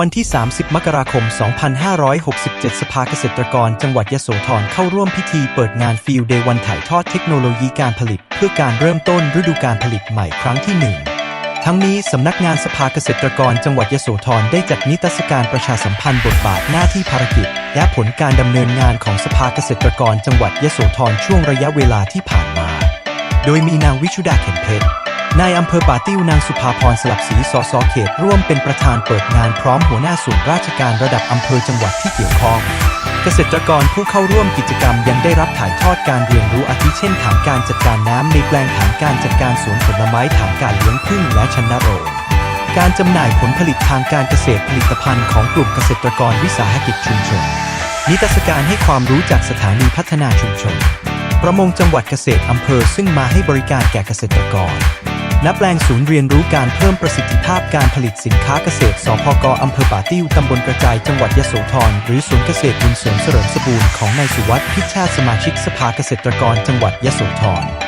วันที่ 30 มกราคม 2567 สภาเกษตรกรจังหวัดยโสธรเข้าร่วมพิธีเปิดงานฟิลเดย์วันถ่ายทอดเทคโนโลยีการผลิต เพื่อการเริ่มต้นฤดูการผลิตใหม่ครั้งที่หนึ่งทั้งนี้สำนักงานสภาเกษตรกรจังหวัดยโสธรได้จัดนิทรรศการประชาสัมพันธ์บทบาทหน้าที่ภารกิจ และผลการดำเนินงานของสภาเกษตรกรจังหวัดยโสธรช่วงระยะเวลาที่ผ่านมา โดยมีนางวิชุดาเข็มเพชร นายอำเภอป่าติ้วนางสุภาพรสลับศรีสสเขต ร่วมเป็นประธานเปิดงานพร้อมหัวหน้าส่วนราชการระดับอำเภอจังหวัดที่เกี่ยวข้อง เกษตรกรผู้เข้าร่วมกิจกรรมยังได้รับถ่ายทอดการเรียนรู้อาทิเช่นฐานการจัดการน้ำในแปลงฐานการจัดการสวนผลไม้ฐานการเลี้ยงผึ้งและชนโรงการจำหน่ายผลผลิตทางการเกษตรผลิตภัณฑ์ของกลุ่มเกษตรกรวิสาหกิจชุมชน นิทรรศการให้ความรู้จากสถานีพัฒนาชุมชน ประมงจังหวัดเกษตรอำเภอซึ่งมาให้บริการแก่เกษตรกร ณแปลงศูนย์เรียนรู้การเพิ่มประสิทธิภาพการผลิตสินค้าเกษตร สพกอำเภอป่าติ้ว ตำบลกระจาย จังหวัดยโสธร หรือศูนย์เกษตรบุญเสริมเสริมสบูรณ์ของนายสุวัสดิ์พิชชาติสมาชิกสภาเกษตรกรจังหวัดยโสธร